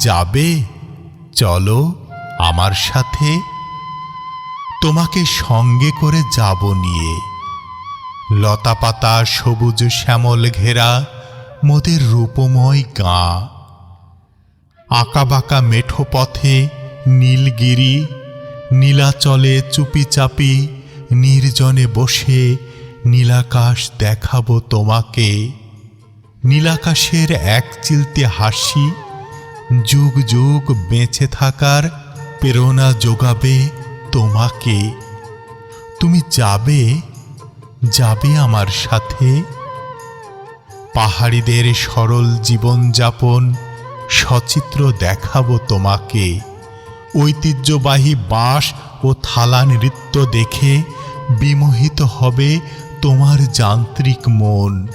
যাবে? চলো আমার সাথে। তোমাকে সঙ্গে করে যাব নিয়ে। লতাপাতা, সবুজ শ্যামল ঘেরা, মোদের রূপময় গাঁ। আঁকাবাঁকা মেঠো পথে নীলগিরি, নীলাচলে চুপিচাপি, নির্জনে বসে নীলাকাশ দেখাবো তোমাকে। নীলাকাশের এক চিলতে হাসি যুগ যুগ বেঁচে থাকার প্রেরণা যোগাবে তোমাকে। তুমি যাবে যাবে আমার সাথে। পাহাড়িদের সরল জীবনযাপন সচিত্র দেখাবো তোমাকে। ঐতিহ্যবাহী বাঁশ ও থালা নৃত্য দেখে বিমোহিত হবে তোমার যান্ত্রিক মন।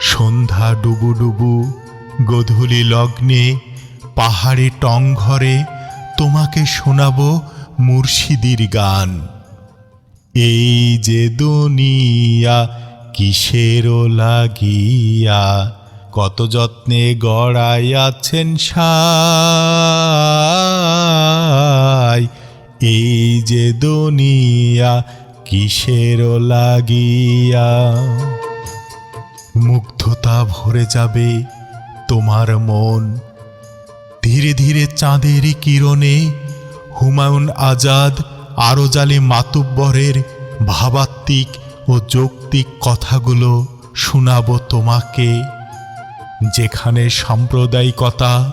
সন্ধ্যা ডুবু ডুবু গধূলি লগ্নে, পাহাড়ে টং ঘরে তোমাকে শোনাবো মুর্শিদির গান। এই যে দুনিয়া কিসের লাগিয়া, কত যত্নে গড়াইয়াছেন সাই। এই যে দুনিয়া কিসের লাগিয়া, মুগ্ধতা ভরে যাবে তোমার মন। ধীরে ধীরে চাঁদের কিরণে হুমায়ুন আজাদ আরও জালে মাতুব্বরের ভাবাত্মিক ও যৌক্তিক কথাগুলো শোনাবো তোমাকে। যেখানে সাম্প্রদায়িকতা,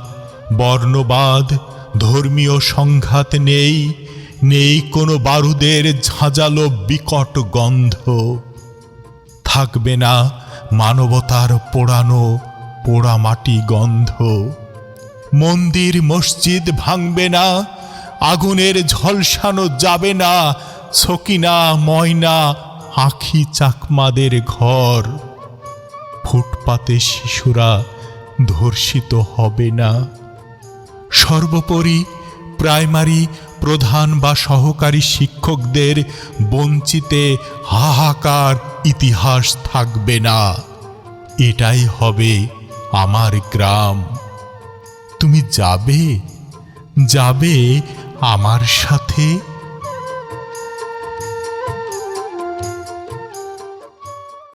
বর্ণবাদ, ধর্মীয় সংঘাত নেই নেই কোনো বারুদের ঝাঁঝালো বিকট গন্ধ। থাকবে না মানবতার পোড়ানো পোড়ামাটি গন্ধ। মন্দির মসজিদ ভাঙবে না, আগুনের ঝলসানো যাবে না সকিনা ময়না, আখি চাকমাদের ঘর। ফুটপাতে শিশুরা ধর্ষিত হবে না। সর্বোপরি প্রাইমারি, প্রধান বা সহকারী শিক্ষকদের বঞ্চিতে হাহাকার ইতিহাস থাকবে না। এটাই হবে আমার গ্রাম। তুমি যাবে? যাবে আমার সাথে?